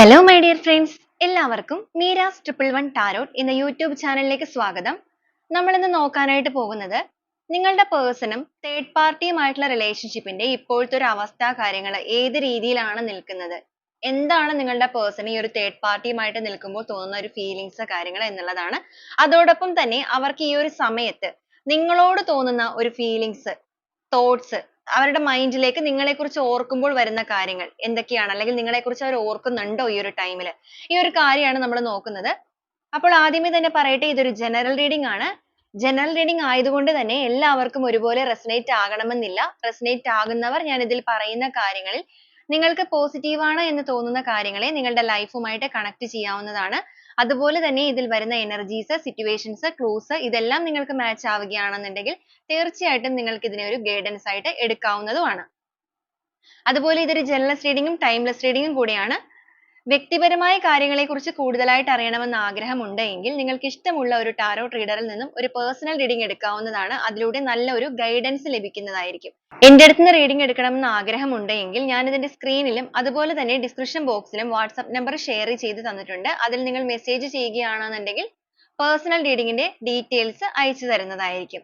Hello my dear friends എല്ലാവർക്കും Meera's triple one tarot എന്ന YouTube ചാനലിലേക്ക് സ്വാഗതം. നമ്മൾ ഇന്ന് നോക്കാനായിട്ട് പോകുന്നത് നിങ്ങളുടെ പേഴ്സണും തേർഡ് പാർട്ടിയുമായിട്ടുള്ള റിലേഷൻഷിപ്പിന്റെ ഇപ്പോഴത്തെ ഒരു അവസ്ഥ കാര്യങ്ങൾ ഏത് രീതിയിലാണ് നിൽക്കുന്നത്? എന്താണ് നിങ്ങളുടെ പേഴ്സൺ ഈ ഒരു തേർഡ് പാർട്ടിയുമായിട്ട് നിൽക്കുമ്പോൾ തോന്നുന്ന ഒരു ഫീലിങ്സ് കാര്യങ്ങൾ എന്നുള്ളതാണ്. അതോടൊപ്പം തന്നെ അവർക്ക് ഈ ഒരു സമയത്ത് നിങ്ങളോട് തോന്നുന്ന ഒരു ഫീലിങ്സ് തോട്ട്സ് അവരുടെ മൈൻഡിലേക്ക് നിങ്ങളെ കുറിച്ച് ഓർക്കുമ്പോൾ വരുന്ന കാര്യങ്ങൾ എന്തൊക്കെയാണ്? അല്ലെങ്കിൽ നിങ്ങളെ കുറിച്ച് അവർ ഓർക്കുന്നുണ്ടോ ഈ ഒരു ടൈമിൽ ഈ ഒരു കാര്യമാണ് നമ്മൾ നോക്കുന്നത്. അപ്പോൾ ആദ്യമേ തന്നെ പറയട്ടെ ഇതൊരു ജനറൽ റീഡിംഗ് ആണ്. ജനറൽ റീഡിംഗ് ആയതുകൊണ്ട് തന്നെ എല്ലാവർക്കും ഒരുപോലെ റെസനേറ്റ് ആകണമെന്നില്ല. റെസനേറ്റ് ആകുന്നവർ ഞാൻ ഇതിൽ പറയുന്ന കാര്യങ്ങളിൽ നിങ്ങൾക്ക് പോസിറ്റീവ് ആണ് എന്ന് തോന്നുന്ന കാര്യങ്ങളെ നിങ്ങളുടെ ലൈഫുമായിട്ട് കണക്ട് ചെയ്യാവുന്നതാണ്. അതുപോലെ തന്നെ ഇതിൽ വരുന്ന energies situations clues ഇതെല്ലാം നിങ്ങൾക്ക് match ആവുകയാണെന്നുണ്ടെങ്കിൽ തീർച്ചയായിട്ടും നിങ്ങൾക്ക് ഇതിനെ ഒരു guidance ആയിട്ട് എടുക്കാവുന്നതുമാണ്. അതുപോലെ ഇതൊരു generalist reading ഉം timeless reading ഉം കൂടിയാണ്. വ്യക്തിപരമായ കാര്യങ്ങളെക്കുറിച്ച് കൂടുതലായിട്ട് അറിയണമെന്ന് ആഗ്രഹമുണ്ട് എങ്കിൽ നിങ്ങൾക്ക് ഇഷ്ടമുള്ള ഒരു ടാരോട്ട് റീഡറിൽ നിന്നും ഒരു പേഴ്സണൽ റീഡിംഗ് എടുക്കാവുന്നതാണ്. അതിലൂടെ നല്ല ഒരു ഗൈഡൻസ് ലഭിക്കുന്നതായിരിക്കും. എന്റെ അടുത്ത് നിന്ന് റീഡിംഗ് എടുക്കണമെന്ന് ആഗ്രഹമുണ്ട് എങ്കിൽ ഞാൻ ഇതിന്റെ സ്ക്രീനിലും അതുപോലെ തന്നെ ഡിസ്ക്രിപ്ഷൻ ബോക്സിലും വാട്സ്ആപ്പ് നമ്പർ ഷെയർ ചെയ്ത് തന്നിട്ടുണ്ട്. അതിൽ നിങ്ങൾ മെസ്സേജ് ചെയ്യുകയാണെന്നുണ്ടെങ്കിൽ പേഴ്സണൽ റീഡിങ്ങിന്റെ ഡീറ്റെയിൽസ് അയച്ചു തരുന്നതായിരിക്കും.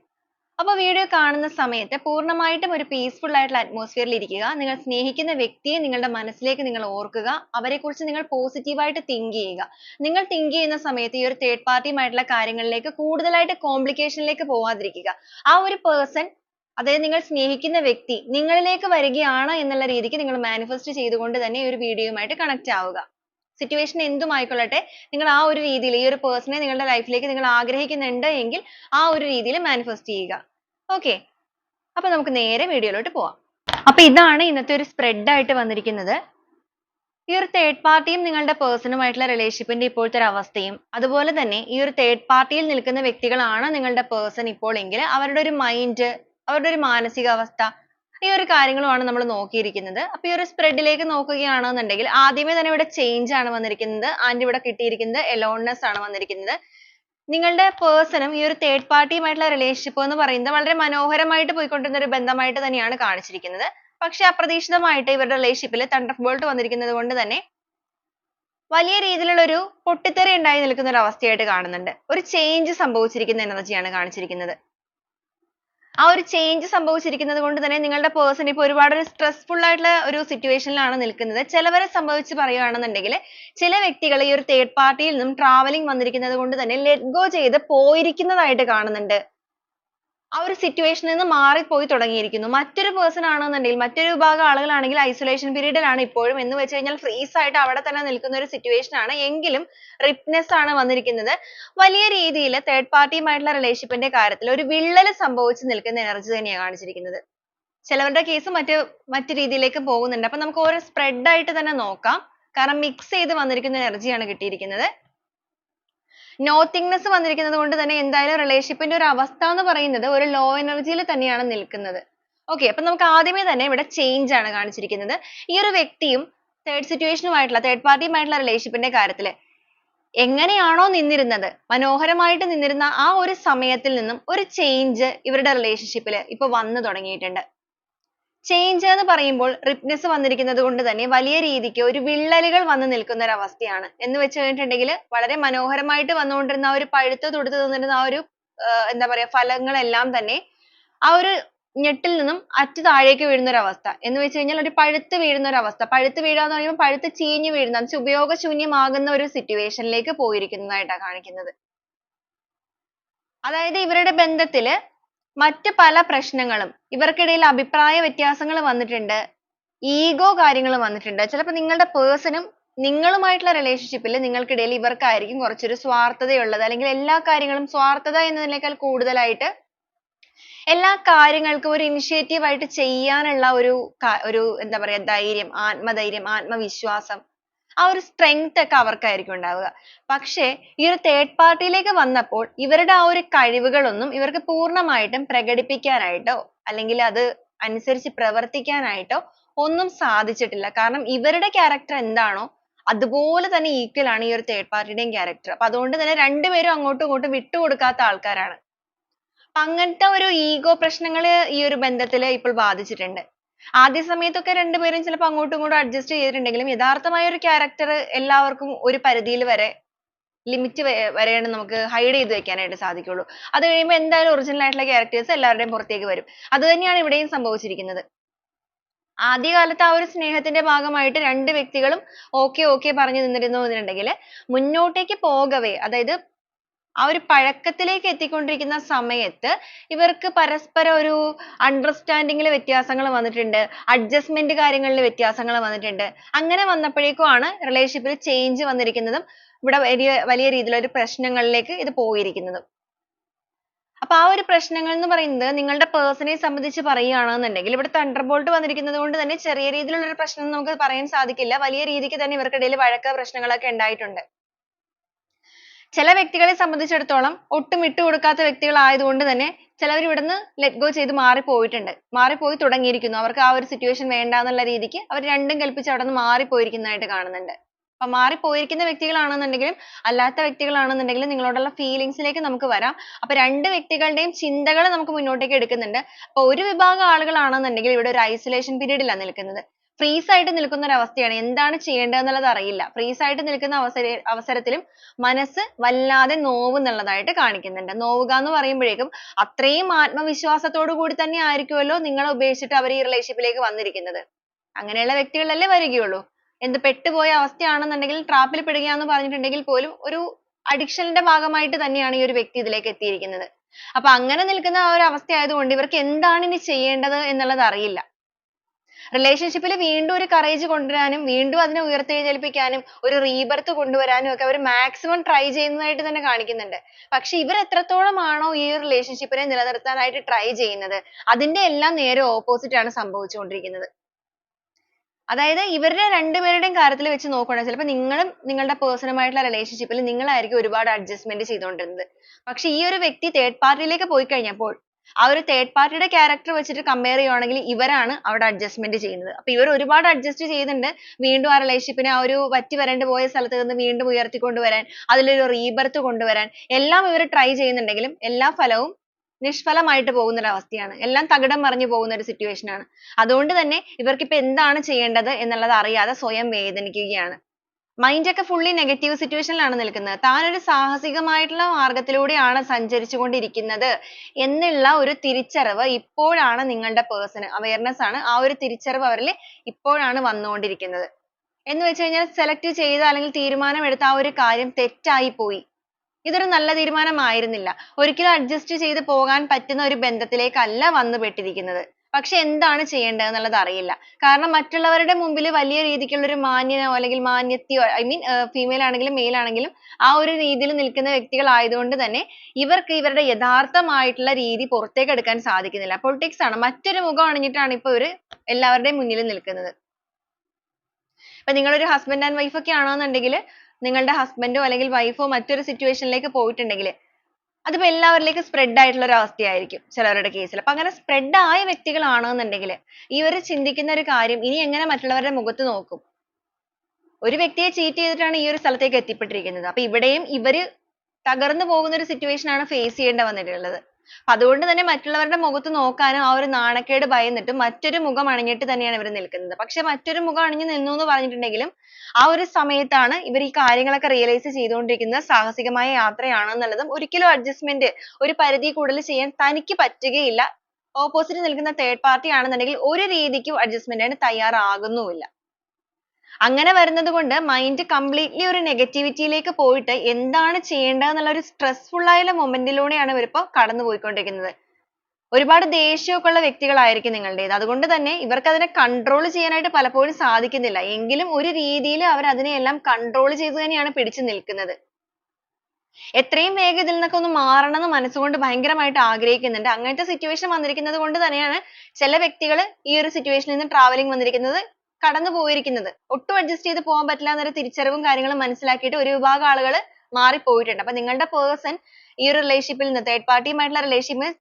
അപ്പോൾ വീഡിയോ കാണുന്ന സമയത്ത് പൂർണമായിട്ടും ഒരു peaceful ആയിട്ടുള്ള atmosphere ൽ ഇരിക്കുക. നിങ്ങൾ സ്നേഹിക്കുന്ന വ്യക്തിയെ നിങ്ങളുടെ മനസ്സിലേക്ക് നിങ്ങൾ ഓർക്കുക. അവരെക്കുറിച്ച് നിങ്ങൾ positive ആയിട്ട് think ചെയ്യുക. നിങ്ങൾ think ചെയ്യുന്ന സമയത്ത് ഈ ഒരു third party യുമായിട്ടുള്ള കാര്യങ്ങളിലേക്ക് കൂടുതലായിട്ട് complication ലേക്ക് പോവാതിരിക്കുക. ആ ഒരു person അതായത് നിങ്ങൾ സ്നേഹിക്കുന്ന വ്യക്തി നിങ്ങളിലേക്ക് വരികയാണ് എന്നുള്ള രീതിക്ക് നിങ്ങൾ manifest ചെയ്തുകൊണ്ട് തന്നെ ഈ ഒരു video യുമായിട്ട് connect ആവുക. Situation എന്തും ആയിക്കൊള്ളട്ടെ നിങ്ങൾ ആ ഒരു രീതിയിൽ ഈ ഒരു person നെ നിങ്ങളുടെ life ലേക്ക് നിങ്ങൾ ആഗ്രഹിക്കുന്നുണ്ട് എങ്കിൽ ആ ഒരു രീതിയിൽ manifest ചെയ്യുക. Okay? അപ്പോൾ നമുക്ക് നേരെ video യിലോട്ട് പോവാം. അപ്പോൾ ഇതാണ് ഇന്നത്തെ ഒരു spread ആയിട്ട് വന്നിരിക്കുന്നത്. ഈ ഒരു third party യും നിങ്ങളുടെ person ആയിട്ടുള്ള relationship ന്റെ ഇപ്പോഴത്തെ ഒരു അവസ്ഥയും. അതുപോലെ തന്നെ ഈ ഒരു third party യിൽ നിൽക്കുന്ന വ്യക്തികളാണ് നിങ്ങളുടെ person ഇപ്പോൾ എങ്കിൽ അവരുടെ ഒരു mind അവരുടെ ഒരു മാനസികാവസ്ഥ ഈ ഒരു കാര്യങ്ങളുമാണ് നമ്മൾ നോക്കിയിരിക്കുന്നത്. അപ്പോൾ ഈ ഒരു spread ലേക്ക് നോക്കുകയാണെന്നുണ്ടെങ്കിൽ ആദ്യമേ തന്നെ ഇവിടെ change ആണ് വന്നിരിക്കുന്നത് and ഇവിടെ കിട്ടിയിരിക്കുന്നത് aloneness ആണ് വന്നിരിക്കുന്നത്. നിങ്ങളുടെ person ഉം ഈ ഒരു third party യുമായിട്ടുള്ള relationship എന്ന് പറയുന്നത് വളരെ മനോഹരമായിട്ട് പോയിക്കൊണ്ടിരുന്ന ഒരു ബന്ധമായിട്ട് തന്നെയാണ് കാണിച്ചിരിക്കുന്നത്. പക്ഷേ അപ്രതീക്ഷിതമായിട്ട് ഇവരുടെ relationship ൽ thunderbolt വന്നിരിക്കുന്നത് കൊണ്ട് തന്നെ വലിയ രീതിയിലുള്ള ഒരു പൊട്ടിത്തെറി ഉണ്ടായി നിൽക്കുന്ന ഒരു അവസ്ഥയായിട്ട് കാണുന്നുണ്ട്. ഒരു change സംഭവിച്ചിരിക്കുന്ന energy ആണ് കാണിച്ചിരിക്കുന്നത്. ആ ഒരു change സംഭവിച്ചിരിക്കുന്നത് കൊണ്ട് തന്നെ നിങ്ങളുടെ person ഇപ്പോൾ ഒരുപാട് ഒരു stressful ആയിട്ടുള്ള ഒരു situation ലാണ് നിൽക്കുന്നത്. ചിലവരെ സംബന്ധിച്ച് പറയുകയാണെന്നുണ്ടെങ്കിൽ ചില വ്യക്തികൾ ഈ ഒരു third party യിൽ നിന്നും travelling വന്നിരിക്കുന്നത് കൊണ്ട് തന്നെ let go ചെയ്ത് പോയിരിക്കുന്നതായിട്ട് കാണുന്നുണ്ട്. ആ ഒരു situation ൽ നിന്ന് മാറിപ്പോയി തുടങ്ങിയിരിക്കുന്നു. മറ്റൊരു person ആണെന്നുണ്ടെങ്കിൽ മറ്റൊരു വിഭാഗം ആളുകളാണെങ്കിൽ isolation period ലാണ് ഇപ്പോഴും എന്ന് വെച്ച് കഴിഞ്ഞാൽ freeze ആയിട്ട് അവിടെ തന്നെ നിൽക്കുന്ന ഒരു situation ആണ്. എങ്കിലും ripeness ആണ് വന്നിരിക്കുന്നത്. വലിയ രീതിയിൽ third party യുമായിട്ടുള്ള relationship ന്റെ കാര്യത്തിൽ ഒരു വിള്ളൽ സംഭവിച്ചു നിൽക്കുന്ന energy തന്നെയാണ് കാണിച്ചിരിക്കുന്നത്. ചിലവരുടെ case മറ്റ് മറ്റു രീതിയിലേക്ക് പോകുന്നുണ്ട്. അപ്പോൾ നമുക്ക് ഓരോ spread ആയിട്ട് തന്നെ നോക്കാം. കാരണം mix ചെയ്തു വന്നിരിക്കുന്ന energy ആണ് കിട്ടിയിരിക്കുന്നത്. Nothingness വന്നിരിക്കുന്നത് കൊണ്ട് തന്നെ എന്തായാലും relationship ന്റെ ഒരു അവസ്ഥ എന്ന് പറയുന്നത് ഒരു low energy യിൽ തന്നെയാണ് നിൽക്കുന്നത്. okay അപ്പോൾ നമുക്ക് ആദ്യമേ തന്നെ ഇവിടെ change ആണ് കാണിച്ചിരിക്കുന്നത്. ഈ ഒരു വ്യക്തിയും third situation ആയിട്ടുള്ള third party യുമായിട്ടുള്ള relationship ന്റെ കാര്യത്തിൽ എങ്ങനെയാണോ നിന്നിരുന്നത് മനോഹരമായിട്ട് നിന്നിരുന്ന ആ ഒരു സമയത്തിൽ നിന്നും ഒരു change ഇവരുടെ relationship ൽ ഇപ്പോൾ വന്നു തുടങ്ങിയിട്ടുണ്ട്. Change എന്ന് പറയുമ്പോൾ ripness വന്നിരിക്കുന്നത് കൊണ്ട് തന്നെ വലിയ രീതിക്ക് ഒരു വിള്ളലുകൾ വന്ന് നിൽക്കുന്ന ഒരു അവസ്ഥയാണ്. എന്ന് വെച്ച് കഴിഞ്ഞിട്ടുണ്ടെങ്കിൽ വളരെ മനോഹരമായിട്ട് വന്നുകൊണ്ടിരുന്ന ആ ഒരു പഴുത്ത് തുടുത്ത് നിന്നിരുന്ന ആ ഒരു എന്താ പറയുക ഫലങ്ങളെല്ലാം തന്നെ ആ ഒരു ഞെട്ടിൽ നിന്നും അറ്റ് താഴേക്ക് വീഴുന്ന ഒരു അവസ്ഥ. എന്ന് വെച്ച് കഴിഞ്ഞാൽ ഒരു പഴുത്ത് വീഴുന്ന ഒരു അവസ്ഥ. പഴുത്ത് വീഴുക എന്ന് പറയുമ്പോൾ പഴുത്ത് ചീഞ്ഞു വീഴുന്ന എന്ന് വെച്ചാൽ ഉപയോഗശൂന്യമാകുന്ന ഒരു situation ലേക്ക് പോയിരിക്കുന്നതായിട്ടാണ് കാണിക്കുന്നത്. അതായത് ഇവരുടെ ബന്ധത്തിൽ മറ്റ് പല പ്രശ്നങ്ങളും ഇവർക്കിടയിൽ അഭിപ്രായ വ്യത്യാസങ്ങൾ വന്നിട്ടുണ്ട്. ഈഗോ കാര്യങ്ങൾ വന്നിട്ടുണ്ട്. ചിലപ്പോൾ നിങ്ങളുടെ പേഴ്സണും നിങ്ങളുമായിട്ടുള്ള റിലേഷൻഷിപ്പിൽ നിങ്ങൾക്കിടയിൽ ഇവർക്കായിരിക്കും കുറച്ചൊരു സ്വാർത്ഥതയുള്ളത്. അല്ലെങ്കിൽ എല്ലാ കാര്യങ്ങളും സ്വാർത്ഥത എന്നതിനേക്കാൾ കൂടുതലായിട്ട് എല്ലാ കാര്യങ്ങൾക്കും ഒരു ഇനിഷ്യേറ്റീവ് ആയിട്ട് ചെയ്യാനുള്ള ഒരു ഒരു എന്താ പറയുക ധൈര്യം, ആത്മധൈര്യം, ആത്മവിശ്വാസം ആ ഒരു strength ഒക്കെ അവർക്കായിരിക്കും ഉണ്ടാവുക. പക്ഷേ ഈ ഒരു third party യിലേക്ക് വന്നപ്പോൾ ഇവരുടെ ആ ഒരു കഴിവുകളൊന്നും ഇവർക്ക് പൂർണമായിട്ടും പ്രകടിപ്പിക്കാനായിട്ടോ അല്ലെങ്കിൽ അത് അനുസരിച്ച് പ്രവർത്തിക്കാനായിട്ടോ ഒന്നും സാധിച്ചിട്ടില്ല. കാരണം ഇവരുടെ character എന്താണോ അതുപോലെ തന്നെ equal ആണ് ഈ ഒരു third party യുടെയും character. അപ്പോൾ അതുകൊണ്ട് തന്നെ രണ്ടുപേരും അങ്ങോട്ടും ഇങ്ങോട്ടും വിട്ടുകൊടുക്കാത്ത ആൾക്കാരാണ്. അങ്ങനത്തെ ഒരു ego പ്രശ്നങ്ങൾ ഈ ഒരു ബന്ധത്തിൽ ഇപ്പോൾ ബാധിച്ചിട്ടുണ്ട്. ആദ്യ സമയത്തൊക്കെ രണ്ടുപേരും ചിലപ്പോൾ അങ്ങോട്ടും ഇങ്ങോട്ടും adjust ചെയ്തിട്ടുണ്ടെങ്കിലും യഥാർത്ഥമായ ഒരു character എല്ലാവർക്കും ഒരു പരിധിയിൽ വരെ limit വരെയാണ് നമുക്ക് hide ചെയ്ത് വെക്കാനായിട്ട് സാധിക്കുള്ളൂ. അത് കഴിയുമ്പോൾ എന്തായാലും original ആയിട്ടുള്ള characters എല്ലാവരുടെയും പുറത്തേക്ക് വരും. അത് തന്നെയാണ് ഇവിടെയും സംഭവിച്ചിരിക്കുന്നത്. ആദ്യകാലത്ത് ആ ഒരു സ്നേഹത്തിന്റെ ഭാഗമായിട്ട് രണ്ട് വ്യക്തികളും okay okay പറഞ്ഞു നിന്നിരുന്നു എന്നുണ്ടെങ്കിൽ മുന്നോട്ടേക്ക് പോകവേ അതായത് ആ ഒരു പഴക്കത്തിലേക്ക് എത്തിക്കൊണ്ടിരിക്കുന്ന സമയത്ത് ഇവർക്ക് പരസ്പരം ഒരു understanding ൽ വ്യത്യാസങ്ങൾ വന്നിട്ടുണ്ട് adjustment കാര്യങ്ങളിൽ വ്യത്യാസങ്ങൾ വന്നിട്ടുണ്ട് അങ്ങനെ വന്നപ്പോഴേക്കും ആണ് relationship ൽ change വന്നിരിക്കുന്നതും ഇവിടെ വലിയ വലിയ രീതിയിലുള്ള പ്രശ്നങ്ങളിലേക്ക് ഇത് പോയിരിക്കുന്നതും. അപ്പൊ ആ ഒരു പ്രശ്നങ്ങൾ എന്ന് പറയുന്നത് നിങ്ങളുടെ person നെ സംബന്ധിച്ച് പറയുകയാണെന്നുണ്ടെങ്കിൽ ഇവിടെ thunderbolt വന്നിരിക്കുന്നത് കൊണ്ട് തന്നെ ചെറിയ രീതിയിലുള്ള ഒരു പ്രശ്നം നമുക്ക് പറയാൻ സാധിക്കില്ല. വലിയ രീതിക്ക് തന്നെ ഇവർക്കിടയിൽ വഴക്ക് പ്രശ്നങ്ങളൊക്കെ ഉണ്ടായിട്ടുണ്ട്. ചില വ്യക്തികളെ സംബന്ധിച്ചിടത്തോളം ഒട്ടും വിട്ടുകൊടുക്കാത്ത വ്യക്തികൾ ആയതുകൊണ്ട് തന്നെ ചിലവർ ഇവിടുന്ന് let go ചെയ്ത് മാറിപ്പോയിട്ടുണ്ട്. മാറിപ്പോയി തുടങ്ങിയിരിക്കുന്നു. അവർക്ക് ആ ഒരു situation വേണ്ട എന്നുള്ള രീതിക്ക് അവർ രണ്ടും കൽപ്പിച്ച് അവിടുന്ന് മാറിപ്പോയിരിക്കുന്നതായിട്ട് കാണുന്നുണ്ട്. അപ്പൊ മാറിപ്പോയിരിക്കുന്ന വ്യക്തികളാണെന്നുണ്ടെങ്കിലും അല്ലാത്ത വ്യക്തികളാണെന്നുണ്ടെങ്കിലും നിങ്ങളോടുള്ള feelings ലേക്ക് നമുക്ക് വരാം. അപ്പൊ രണ്ട് വ്യക്തികളുടെയും ചിന്തകൾ നമുക്ക് മുന്നോട്ടേക്ക് എടുക്കുന്നുണ്ട്. അപ്പൊ ഒരു വിഭാഗം ആളുകളാണെന്നുണ്ടെങ്കിൽ ഇവിടെ ഒരു isolation period ലാണ് നിൽക്കുന്നത്. Freeze ആയിട്ട് നിൽക്കുന്ന ഒരു അവസ്ഥയാണ്. എന്താണ് ചെയ്യേണ്ടത് എന്നുള്ളത് അറിയില്ല. freeze ആയിട്ട് നിൽക്കുന്ന അവസര അവസരത്തിലും മനസ്സ് വല്ലാതെ നോവുന്നുള്ളതായിട്ട് കാണിക്കുന്നുണ്ട്. നോവുക എന്ന് പറയുമ്പോഴേക്കും അത്രയും ആത്മവിശ്വാസത്തോടു കൂടി തന്നെ ആയിരിക്കുമല്ലോ നിങ്ങളെ ഉപേക്ഷിച്ചിട്ട് അവർ ഈ relationship ലേക്ക് വന്നിരിക്കുന്നത്. അങ്ങനെയുള്ള വ്യക്തികളല്ലേ വരികയുള്ളൂ. എന്ത് പെട്ടുപോയ അവസ്ഥയാണെന്നുണ്ടെങ്കിൽ trap ൽ പെടുകയാണെന്ന് പറഞ്ഞിട്ടുണ്ടെങ്കിൽ പോലും ഒരു addiction ന്റെ ഭാഗമായിട്ട് തന്നെയാണ് ഈ ഒരു വ്യക്തി ഇതിലേക്ക് എത്തിയിരിക്കുന്നത്. അപ്പൊ അങ്ങനെ നിൽക്കുന്ന ആ ഒരു അവസ്ഥ ആയതുകൊണ്ട് ഇവർക്ക് എന്താണ് ഇനി ചെയ്യേണ്ടത് എന്നുള്ളത് അറിയില്ല. Relationship ൽ വീണ്ടും ഒരു കറേജ് കൊണ്ടുവരാനും വീണ്ടും അതിനെ ഉയർത്തെഴുന്നേൽപ്പിക്കാനും ഒരു rebirth കൊണ്ടുവരാനും ഒക്കെ അവർ മാക്സിമം ട്രൈ ചെയ്യുന്നതായിട്ട് തന്നെ കാണിക്കുന്നുണ്ട്. പക്ഷെ ഇവർ എത്രത്തോളം ആണോ ഈ ഒരു relationship നെ നിലനിർത്താനായിട്ട് ട്രൈ ചെയ്യുന്നത് അതിന്റെ എല്ലാം നേരെ ഓപ്പോസിറ്റ് ആണ് സംഭവിച്ചുകൊണ്ടിരിക്കുന്നത്. അതായത് ഇവരുടെ രണ്ടുപേരുടെയും കാര്യത്തിൽ വെച്ച് നോക്കുകയാണെങ്കിൽ ചിലപ്പോൾ നിങ്ങളും നിങ്ങളുടെ പേഴ്സണുമായിട്ടുള്ള റിലേഷൻഷിപ്പിൽ നിങ്ങളായിരിക്കും ഒരുപാട് അഡ്ജസ്റ്റ്മെന്റ് ചെയ്തുകൊണ്ടിരുന്നത്. പക്ഷെ ഈ ഒരു വ്യക്തി തേർഡ് പാർട്ടിയിലേക്ക് ലേക്ക് പോയി കഴിഞ്ഞപ്പോൾ ആ ഒരു third party യുടെ character വെച്ചിട്ട് compare ചെയ്യുവാണെങ്കിൽ ഇവരാണ് അവിടെ adjustment ചെയ്യുന്നത്. അപ്പൊ ഇവർ ഒരുപാട് adjust ചെയ്യുന്നുണ്ട്. വീണ്ടും ആ relationship നെ ആ ഒരു വറ്റി വരണ്ടു പോയ സ്ഥലത്തുനിന്ന് വീണ്ടും ഉയർത്തിക്കൊണ്ടുവരാൻ അതിലൊരു rebirth കൊണ്ടുവരാൻ എല്ലാം ഇവർ try ചെയ്യുന്നുണ്ടെങ്കിലും എല്ലാ ഫലവും നിഷ്ഫലമായിട്ട് പോകുന്ന ഒരു അവസ്ഥയാണ്. എല്ലാം തകിടം മറിഞ്ഞു പോകുന്ന ഒരു situation ആണ്. അതുകൊണ്ട് തന്നെ ഇവർക്ക് ഇപ്പോൾ എന്താണ് ചെയ്യേണ്ടത് എന്നുള്ളത് അറിയാതെ സ്വയം വേദനിക്കുകയാണ്. Mind ഒക്കെ fully negative situation ലാണ് നിൽക്കുന്നത്. താൻ ഒരു സാഹസികമായിട്ടുള്ള മാർഗത്തിലൂടെയാണ് സഞ്ചരിച്ചു കൊണ്ടിരിക്കുന്നത് എന്നുള്ള ഒരു തിരിച്ചറിവ് ഇപ്പോഴാണ് നിങ്ങളുടെ person awareness ആണ് ആ ഒരു തിരിച്ചറിവ് അവരിൽ ഇപ്പോഴാണ് വന്നുകൊണ്ടിരിക്കുന്നത്. എന്ന് വെച്ച് കഴിഞ്ഞാൽ select ചെയ്ത അല്ലെങ്കിൽ തീരുമാനമെടുത്ത ആ ഒരു കാര്യം തെറ്റായി പോയി. ഇതൊരു നല്ല തീരുമാനമായിരുന്നില്ല. ഒരിക്കലും adjust ചെയ്തു പോകാൻ പറ്റുന്ന ഒരു ബന്ധത്തിലേക്കല്ല വന്നുപെട്ടിരിക്കുന്നത്. പക്ഷെ എന്താണ് ചെയ്യേണ്ടത് എന്നുള്ളത് അറിയില്ല. കാരണം മറ്റുള്ളവരുടെ മുമ്പിൽ വലിയ രീതിക്കുള്ള ഒരു മാന്യനോ അല്ലെങ്കിൽ മാന്യത്തിയോ I mean female ആണെങ്കിലും male ആണെങ്കിലും ആ ഒരു രീതിയിൽ നിൽക്കുന്ന വ്യക്തികൾ ആയതുകൊണ്ട് തന്നെ ഇവർക്ക് ഇവരുടെ യഥാർത്ഥമായിട്ടുള്ള രീതി പുറത്തേക്ക് എടുക്കാൻ സാധിക്കുന്നില്ല. politics ആണ്. മറ്റൊരു മുഖം അണിഞ്ഞിട്ടാണ് ഇപ്പോൾ ഇവർ എല്ലാവരുടെയും മുന്നിൽ നിൽക്കുന്നത്. ഇപ്പൊ നിങ്ങൾ ഒരു husband and wife ഒക്കെ ആണെന്നുണ്ടെങ്കിൽ നിങ്ങളുടെ husband ഓ അല്ലെങ്കിൽ wife ഓ മറ്റൊരു situation ലേക്ക് പോയിട്ടുണ്ടെങ്കിൽ അതിപ്പോ എല്ലാവരിലേക്കും spread ആയിട്ടുള്ള ഒരു അവസ്ഥയായിരിക്കും ചിലവരുടെ case ൽ. അപ്പൊ അങ്ങനെ spread ആയ വ്യക്തികളാണെന്നുണ്ടെങ്കിൽ ഇവർ ചിന്തിക്കുന്ന ഒരു കാര്യം ഇനി എങ്ങനെ മറ്റുള്ളവരുടെ മുഖത്ത് നോക്കും? ഒരു വ്യക്തിയെ cheat ചെയ്തിട്ടാണ് ഈ ഒരു സ്ഥലത്തേക്ക് എത്തിപ്പെട്ടിരിക്കുന്നത്. അപ്പൊ ഇവിടെയും ഇവർ തകർന്നു പോകുന്ന ഒരു situation ആണ് face ചെയ്യേണ്ടി വന്നിട്ടുള്ളത്. അതുകൊണ്ട് തന്നെ മറ്റുള്ളവരുടെ മുഖത്ത് നോക്കാനും ആ ഒരു നാണക്കേട് ഭയന്നിട്ട് മറ്റൊരു മുഖം അണിഞ്ഞിട്ട് തന്നെയാണ് ഇവർ നിൽക്കുന്നത്. പക്ഷേ മറ്റൊരു മുഖം അണിഞ്ഞു നിന്നു എന്ന് പറഞ്ഞിട്ടുണ്ടെങ്കിലും ആ ഒരു സമയത്താണ് ഇവർ ഈ കാര്യങ്ങളൊക്കെ realize ചെയ്തുകൊണ്ടിരിക്കുന്നത് സാഹസികമായ യാത്രയാണെന്നുള്ളതും ഒരിക്കലും adjustment ഒരു പരിധി കൂടുതൽ ചെയ്യാൻ തനിക്ക് പറ്റുകയില്ല. opposite നിൽക്കുന്ന third party ആണെന്നുണ്ടെങ്കിൽ ഒരു രീതിക്കും adjustment ന് തയ്യാറാകുന്നുമില്ല. അങ്ങനെ വരുന്നത് കൊണ്ട് mind completely ഒരു negativity പോയിട്ട് എന്താണ് ചെയ്യേണ്ടത് എന്നുള്ള ഒരു stressful ആയുള്ള moment ലൂടെയാണ് ഇവരിപ്പോൾ കടന്നുപോയിക്കൊണ്ടിരിക്കുന്നത്. ഒരുപാട് ദേഷ്യമൊക്കെ ഉള്ള വ്യക്തികളായിരിക്കും നിങ്ങളുടേത്. അതുകൊണ്ട് തന്നെ ഇവർക്ക് അതിനെ control ചെയ്യാനായിട്ട് പലപ്പോഴും സാധിക്കുന്നില്ല. എങ്കിലും ഒരു രീതിയിൽ അവർ അതിനെയെല്ലാം control ചെയ്തു തന്നെയാണ് പിടിച്ചു നിൽക്കുന്നത്. എത്രയും വേഗം ഇതിൽ നിന്നൊക്കെ ഒന്ന് മാറണം എന്ന് മനസ്സുകൊണ്ട് ഭയങ്കരമായിട്ട് ആഗ്രഹിക്കുന്നുണ്ട്. അങ്ങനത്തെ situation വന്നിരിക്കുന്നത് കൊണ്ട് തന്നെയാണ് ചില വ്യക്തികൾ ഈ ഒരു situation ൽ നിന്ന് travelling വന്നിരിക്കുന്നത് കടന്നു പോയിരിക്കുന്നത്. ഒട്ടും adjust ചെയ്തു പോകാൻ പറ്റില്ല എന്നൊരു തിരിച്ചറിവും കാര്യങ്ങളും മനസ്സിലാക്കിയിട്ട് ഒരു വിഭാഗം ആളുകൾ മാറിപ്പോയിട്ടുണ്ട്. അപ്പോൾ നിങ്ങളുടെ person ഈ ഒരു relationship ൽ നിന്ന് third party യുമായിട്ടുള്ള relationship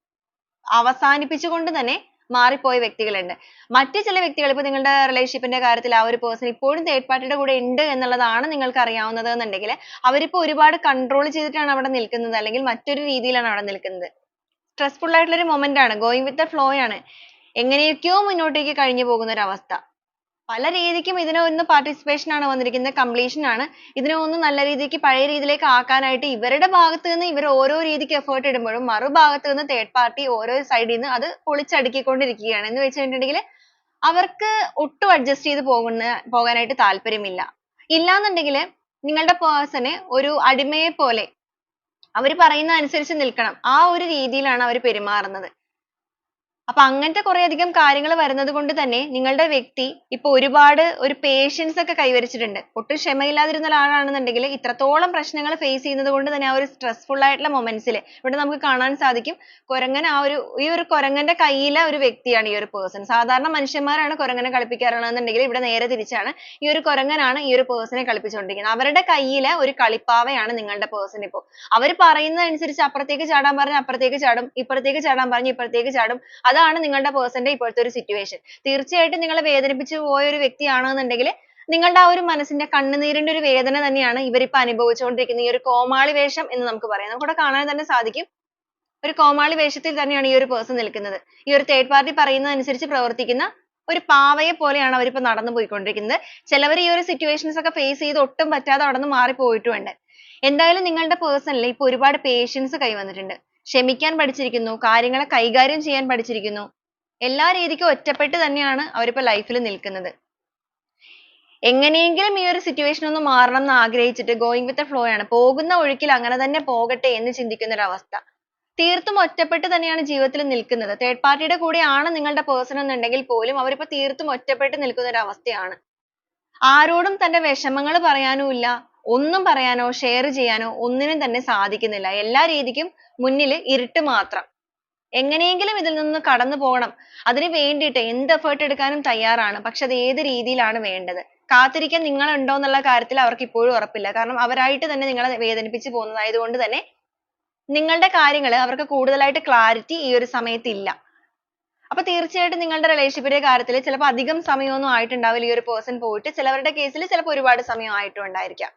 അവസാനിപ്പിച്ചുകൊണ്ട് തന്നെ മാറിപ്പോയ വ്യക്തികളുണ്ട്. മറ്റു ചില വ്യക്തികൾ ഇപ്പോൾ നിങ്ങളുടെ relationship ന്റെ കാര്യത്തിൽ ആ ഒരു person ഇപ്പോഴും third party യുടെ കൂടെ ഉണ്ട് എന്നുള്ളതാണ് നിങ്ങൾക്ക് അറിയാവുന്നത് എന്നുണ്ടെങ്കിൽ അവരിപ്പോൾ ഒരുപാട് control ചെയ്തിട്ടാണ് അവിടെ നിൽക്കുന്നത് അല്ലെങ്കിൽ മറ്റൊരു രീതിയിലാണ് അവിടെ നിൽക്കുന്നത്. stressful ആയിട്ടുള്ള ഒരു moment ആണ്. going with the flow ആണ്. എങ്ങനെയൊക്കെയോ മുന്നോട്ടേക്ക് കഴിഞ്ഞു പോകുന്ന ഒരു അവസ്ഥ പല രീതിക്കും ഇതിനൊന്ന് participation ആണ് വന്നിരിക്കുന്നത് completion ആണ്. ഇതിനൊന്ന് നല്ല രീതിക്ക് പഴയ രീതിയിലേക്ക് ആക്കാനായിട്ട് ഇവരുടെ ഭാഗത്തു നിന്ന് ഇവർ ഓരോ രീതിക്ക് effort ഇടുമ്പോഴും മറുഭാഗത്തു നിന്ന് third party ഓരോ side ന്ന് അത് പൊളിച്ചടുക്കിക്കൊണ്ടിരിക്കുകയാണ്. എന്ന് വെച്ചിട്ടുണ്ടെങ്കിൽ അവർക്ക് ഒട്ടും adjust ചെയ്തു പോകുന്ന പോകാനായിട്ട് താല്പര്യമില്ല. ഇല്ലാന്നുണ്ടെങ്കിൽ നിങ്ങളുടെ person ഒരു അടിമയെ പോലെ അവർ പറയുന്നത് അനുസരിച്ച് നിൽക്കണം. ആ ഒരു രീതിയിലാണ് അവർ പെരുമാറുന്നത്. അപ്പൊ അങ്ങനത്തെ കുറെ കുറേയധികം കാര്യങ്ങൾ വരുന്നത് കൊണ്ട് തന്നെ നിങ്ങളുടെ വ്യക്തി ഇപ്പൊ ഒരുപാട് ഒരു patience ഒക്കെ കൈവരിച്ചിട്ടുണ്ട്. ഒട്ടും ക്ഷമയില്ലാതിരുന്ന ഒരാളാണെന്നുണ്ടെങ്കിൽ ഇത്രത്തോളം പ്രശ്നങ്ങൾ face ചെയ്യുന്നത് കൊണ്ട് തന്നെ ആ ഒരു stressful ആയിട്ടുള്ള moments ഇവിടെ നമുക്ക് കാണാൻ സാധിക്കും. കുരങ്ങൻ ആ ഒരു ഈ ഒരു കുരങ്ങന്റെ കയ്യിലെ ഒരു വ്യക്തിയാണ് ഈ ഒരു person. സാധാരണ മനുഷ്യന്മാരാണ് കുരങ്ങനെ കളിപ്പിക്കാറുള്ളതെന്നുണ്ടെങ്കിൽ ഇവിടെ നേരെ തിരിച്ചാണ് ഈ ഒരു കുരങ്ങനാണ് ഈ ഒരു person നെ കളിപ്പിച്ചുകൊണ്ടിരിക്കുന്നത് അവരുടെ കയ്യിലെ ഒരു കളിപ്പാവയാണ് നിങ്ങളുടെ person ഇപ്പോ. അവർ പറയുന്നതനുസരിച്ച് അപ്പുറത്തേക്ക് ചാടാൻ പറഞ്ഞാൽ അപ്പുറത്തേക്ക് ചാടും ഇപ്പുറത്തേക്ക് ചാടാൻ പറഞ്ഞാൽ ഇപ്പുറത്തേക്ക് ചാടും. അതാണ് നിങ്ങളുടെ person ന്റെ ഇപ്പോഴത്തെ ഒരു situation. തീർച്ചയായിട്ടും നിങ്ങളെ വേദനിപ്പിച്ചു പോയ ഒരു വ്യക്തിയാണെന്നുണ്ടെങ്കിൽ നിങ്ങളുടെ ആ ഒരു മനസ്സിന്റെ കണ്ണുനീരിന്റെ ഒരു വേദന തന്നെയാണ് ഇവർ ഇപ്പോൾ അനുഭവിച്ചുകൊണ്ടിരിക്കുന്ന ഈ ഒരു കോമാളി വേഷം എന്ന് നമുക്ക് പറയാം. നമുക്ക് ഇവിടെ കാണാൻ തന്നെ സാധിക്കും. ഒരു കോമാളി വേഷത്തിൽ തന്നെയാണ് ഈ ഒരു person നിൽക്കുന്നത്. ഈ ഒരു third party പറയുന്നത് അനുസരിച്ച് പ്രവർത്തിക്കുന്ന ഒരു പാവയെ പോലെയാണ് അവർ ഇപ്പോൾ നടന്നു പോയിക്കൊണ്ടിരിക്കുന്നത്. ചിലവർ ഈ ഒരു situations ഒക്കെ face ചെയ്ത് ഒട്ടും പറ്റാതെ അവിടെ നിന്ന് മാറിപ്പോയിട്ടുമുണ്ട് എന്തായാലും നിങ്ങളുടെ person ൽ ഇപ്പോൾ ഒരുപാട് patience കൈവന്നിട്ടുണ്ട്. ക്ഷമിക്കാൻ പഠിച്ചിരിക്കുന്നു കാര്യങ്ങളെ കൈകാര്യം ചെയ്യാൻ പഠിച്ചിരിക്കുന്നു. എല്ലാ രീതിക്കും ഒറ്റപ്പെട്ട് തന്നെയാണ് അവരിപ്പോ ലൈഫിൽ നിൽക്കുന്നത്. എങ്ങനെയെങ്കിലും ഈ ഒരു situation ഒന്ന് മാറണം എന്ന് ആഗ്രഹിച്ചിട്ട് going with the flow ആണ് പോകുന്ന ഒഴുക്കിൽ അങ്ങനെ തന്നെ പോകട്ടെ എന്ന് ചിന്തിക്കുന്ന ഒരു അവസ്ഥ. തീർത്തും ഒറ്റപ്പെട്ട് തന്നെയാണ് ജീവിതത്തിൽ നിൽക്കുന്നത്. Third party യുടെ കൂടെയാണ് നിങ്ങളുടെ person എന്നുണ്ടെങ്കിൽ പോലും അവരിപ്പോ തീർത്തും ഒറ്റപ്പെട്ട് നിൽക്കുന്ന ഒരു അവസ്ഥയാണ്. ആരോടും തന്റെ വിഷമങ്ങൾ പറയാനും ഇല്ല ഒന്നും പറയാനോ share ചെയ്യാനോ ഒന്നിനും തന്നെ സാധിക്കുന്നില്ല. എല്ലാ രീതിക്കും മുന്നിൽ ഇരുട്ട് മാത്രം. എങ്ങനെയെങ്കിലും ഇതിൽ നിന്ന് കടന്നു പോകണം. അതിന് വേണ്ടിയിട്ട് എന്ത് effort എടുക്കാനും തയ്യാറാണ്. പക്ഷെ അത് ഏത് രീതിയിലാണ് വേണ്ടത്? കാത്തിരിക്കാൻ നിങ്ങൾ ഉണ്ടോ എന്നുള്ള കാര്യത്തിൽ അവർക്ക് ഇപ്പോഴും ഉറപ്പില്ല. കാരണം അവരായിട്ട് തന്നെ നിങ്ങളെ വേദനിപ്പിച്ച് പോകുന്നതായത് കൊണ്ട് തന്നെ നിങ്ങളുടെ കാര്യങ്ങൾ അവർക്ക് കൂടുതലായിട്ട് clarity ഈ ഒരു സമയത്ത് ഇല്ല. അപ്പൊ തീർച്ചയായിട്ടും നിങ്ങളുടെ relationship കാര്യത്തിൽ ചിലപ്പോൾ അധികം സമയമൊന്നും ആയിട്ടുണ്ടാവില്ല. ഈ ഒരു person പോയിട്ട് ചിലവരുടെ case ചിലപ്പോൾ ഒരുപാട് സമയം ആയിട്ടും ഉണ്ടായിരിക്കാം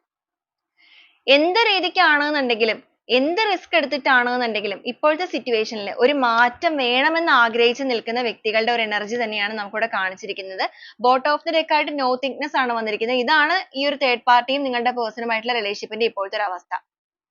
എന്ത് രീതിക്കാണെന്നുണ്ടെങ്കിലും എന്ത് risk എടുത്തിട്ടാണെന്നുണ്ടെങ്കിലും ഇപ്പോഴത്തെ situation ഒരു മാറ്റം വേണമെന്ന് ആഗ്രഹിച്ച് നിൽക്കുന്ന വ്യക്തികളുടെ ഒരു energy തന്നെയാണ് നമുക്കിവിടെ കാണിച്ചിരിക്കുന്നത്. ബോട്ട് of the deck ആയിട്ട് no thickness ആണ് വന്നിരിക്കുന്നത്. ഇതാണ് ഈ ഒരു third party യും നിങ്ങളുടെ person റിലേഷൻഷിപ്പിന്റെ relationship ന്റെ ഇപ്പോഴത്തെ ഒരു അവസ്ഥ.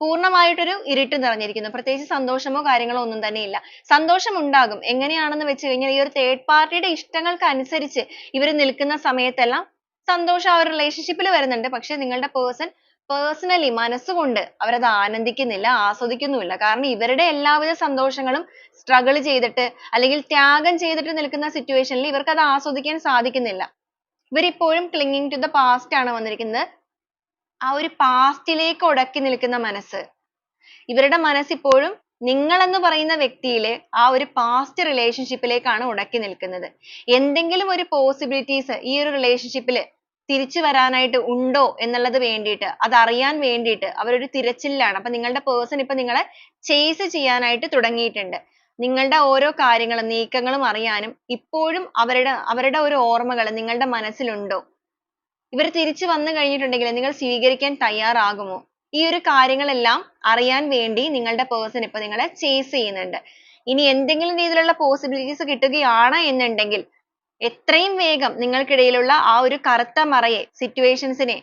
പൂർണമായിട്ടൊരു ഇരുട്ട് നിറഞ്ഞിരിക്കുന്നു. പ്രത്യേകിച്ച് സന്തോഷമോ കാര്യങ്ങളോ ഒന്നും തന്നെ ഇല്ല. സന്തോഷം ഉണ്ടാകും. എങ്ങനെയാണെന്ന് വെച്ച് കഴിഞ്ഞാൽ ഈ ഒരു third party യുടെ ഇഷ്ടങ്ങൾക്ക് അനുസരിച്ച് ഇവർ നിൽക്കുന്ന സമയത്തെല്ലാം സന്തോഷം ആ ഒരു relationship ൽ വരുന്നുണ്ട്. പക്ഷേ നിങ്ങളുടെ person personally മനസ്സുകൊണ്ട് അവരത് ആനന്ദിക്കുന്നില്ല ആസ്വദിക്കുന്നുമില്ല. കാരണം ഇവരുടെ എല്ലാവിധ സന്തോഷങ്ങളും struggle ചെയ്തിട്ട് അല്ലെങ്കിൽ ത്യാഗം ചെയ്തിട്ട് നിൽക്കുന്ന situation ഇവർക്ക് അത് ആസ്വദിക്കാൻ സാധിക്കുന്നില്ല. ഇവർ ഇപ്പോഴും clinging to the past ആണ് വന്നിരിക്കുന്നത്. ആ ഒരു past ലേക്ക് ഉടക്കി നിൽക്കുന്ന മനസ്സ്. ഇവരുടെ മനസ്സ് ഇപ്പോഴും നിങ്ങൾ എന്ന് പറയുന്ന വ്യക്തിയിലെ ആ ഒരു past relationship ലേക്കാണ് ഉടക്കി നിൽക്കുന്നത്. എന്തെങ്കിലും ഒരു possibilities ഈ ഒരു relationship ൽ തിരിച്ചു വരാനായിട്ട് ഉണ്ടോ എന്നുള്ളത് വേണ്ടിയിട്ട് അത് അറിയാൻ വേണ്ടിയിട്ട് അവരൊരു തിരച്ചിലിലാണ്. അപ്പൊ നിങ്ങളുടെ person ഇപ്പൊ നിങ്ങളെ chase ചെയ്യാനായിട്ട് തുടങ്ങിയിട്ടുണ്ട്. നിങ്ങളുടെ ഓരോ കാര്യങ്ങളും നീക്കങ്ങളും അറിയാനും ഇപ്പോഴും അവരുടെ അവരുടെ ഒരു ഓർമ്മകൾ നിങ്ങളുടെ മനസ്സിലുണ്ടോ? ഇവർ തിരിച്ചു വന്നു കഴിഞ്ഞിട്ടുണ്ടെങ്കിൽ നിങ്ങൾ സ്വീകരിക്കാൻ തയ്യാറാകുമോ? ഈ ഒരു കാര്യങ്ങളെല്ലാം അറിയാൻ വേണ്ടി നിങ്ങളുടെ person ഇപ്പൊ നിങ്ങളെ chase ചെയ്യുന്നുണ്ട്. ഇനി എന്തെങ്കിലും രീതിയിലുള്ള possibilities കിട്ടുകയാണ് എന്നുണ്ടെങ്കിൽ എത്രയും വേഗം നിങ്ങൾക്കിടയിലുള്ള ആ ഒരു കറുത്ത മറയെ situations നെ